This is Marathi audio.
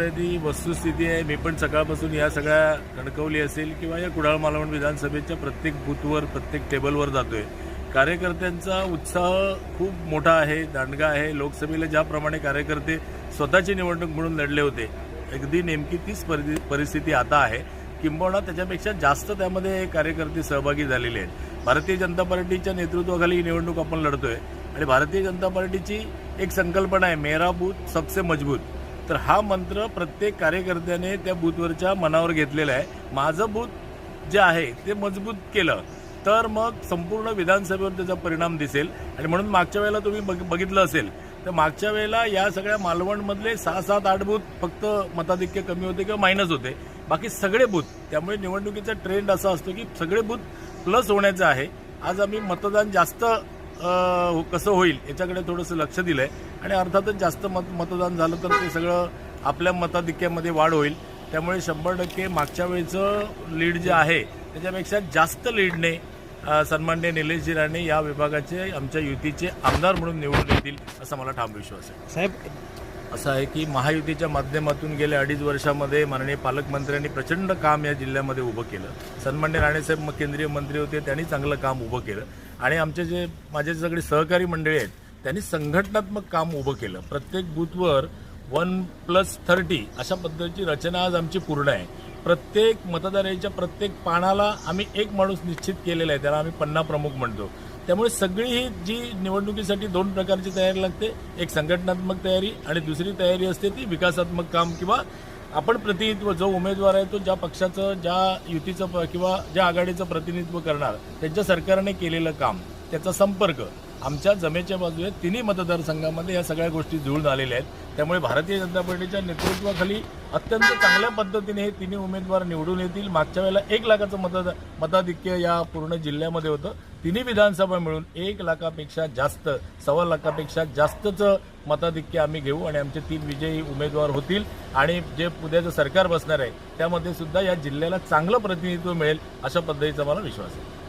आहे ती वस्तुस्थिती आहे. मी पण सकाळपासून या सगळ्या कणकवली असेल किंवा या कुडाळ मालवण विधानसभेच्या प्रत्येक बूथवर प्रत्येक टेबलवर जातोय. कार्यकर्त्यांचा उत्साह खूप मोठा आहे दांडगा आहे. लोकसभेला ज्याप्रमाणे कार्यकर्ते स्वतःची निवडणूक म्हणून लढले होते अगदी नेमकी तीच परि- परिस्थिती आता आहे. किंबहुना त्याच्यापेक्षा जास्त त्यामध्ये कार्यकर्ते सहभागी झालेले आहेत. भारतीय जनता पार्टीच्या नेतृत्वाखाली ही निवडणूक आपण लढतोय. आणि भारतीय जनता पार्टीची एक संकल्पना आहे मेरा बूथ सबसे मजबूत. तर हा मंत्र प्रत्येक कार्यकर्त्याने त्या बूथवरच्या मनावर घेतलेला आहे. माझं बूथ जे आहे ते मजबूत केलं तर मग संपूर्ण विधानसभेवर त्याचा परिणाम दिसेल. आणि म्हणून मागच्या वेळेला तुम्ही बघ- बघितलं असेल तर मागच्या वेळेला या सगळ्या मालवणमधले सहा सात आठ बूथ फक्त मताधिक्य कमी होते किंवा मायनस होते. बाकी सगळे बूथ त्यामुळे निवडणुकीचा ट्रेंड असा असतो की सगळे बूथ प्लस होण्याचं आहे. आज आम्ही मतदान जास्त कसं होईल याच्याकडे थोडंसं लक्ष दिलंय. आणि अर्थातच जास्त मत मतदान झालं तर ते सगळं आपल्या मताधिक्यामध्ये वाढ होईल. त्यामुळे शंभर टक्के मागच्या वेळेचं लीड जे आहे त्याच्यापेक्षा जास्त लीडने अ, सन्माननीय निलेशजी राणे या विभागाचे आमच्या युतीचे आमदार म्हणून निवडून येतील असा मला ठाम विश्वास आहे. साहेब असं आहे की महायुतीच्या माध्यमातून गेल्या अडीच वर्षामध्ये माननीय पालकमंत्र्यांनी प्रचंड काम या जिल्ह्यामध्ये उभं केलं. सन्मान्य राणेसाहेब म- केंद्रीय मंत्री होते त्यांनी चांगलं काम उभं केलं. आणि आमचे जे माझे जे सगळे सहकारी मंडळी आहेत त्यांनी संघटनात्मक काम उभं केलं. प्रत्येक बूथवर वन प्लस थर्टी अशा पद्धतीची रचना आज आमची पूर्ण आहे. प्रत्येक मतदाराच्या प्रत्येक पानाला आम्ही एक माणूस निश्चित केलेला आहे त्याला आम्ही पन्ना प्रमुख म्हणतो. त्यामुळे सगळी ही जी निवडणुकीसाठी दोन प्रकारची तयारी लागते. एक संघटनात्मक तयारी आणि दुसरी तयारी असते ती विकासात्मक काम किंवा आपण प्रतिनिधित्व जो उमेदवार आहे तो ज्या पक्षाचं ज्या युतीचं प- किंवा ज्या आघाडीचं प्रतिनिधित्व करणार त्यांच्या सरकारने केलेलं काम त्याचा संपर्क आमच्या जमेच्या बाजूने तिन्ही मतदारसंघामध्ये या सगळ्या गोष्टी जुळून आलेल्या आहेत. त्यामुळे भारतीय जनता पार्टीच्या नेतृत्वाखाली अत्यंत चांगल्या पद्धतीने हे तिन्ही उमेदवार निवडून येतील. मागच्या वेळेला एक लाखाचं मतदा मताधिक्य या पूर्ण जिल्ह्यामध्ये होतं. तिन्ही विधानसभा मिळून एक लाखापेक्षा जास्त सव्वा लाखापेक्षा जास्तचं मताधिक्य आम्ही घेऊ आणि आमचे तीन विजयी उमेदवार होतील. आणि जे उद्याचं सरकार बसणार आहे त्यामध्ये सुद्धा या जिल्ह्याला चांगलं प्रतिनिधित्व मिळेल अशा पद्धतीचा मला विश्वास आहे.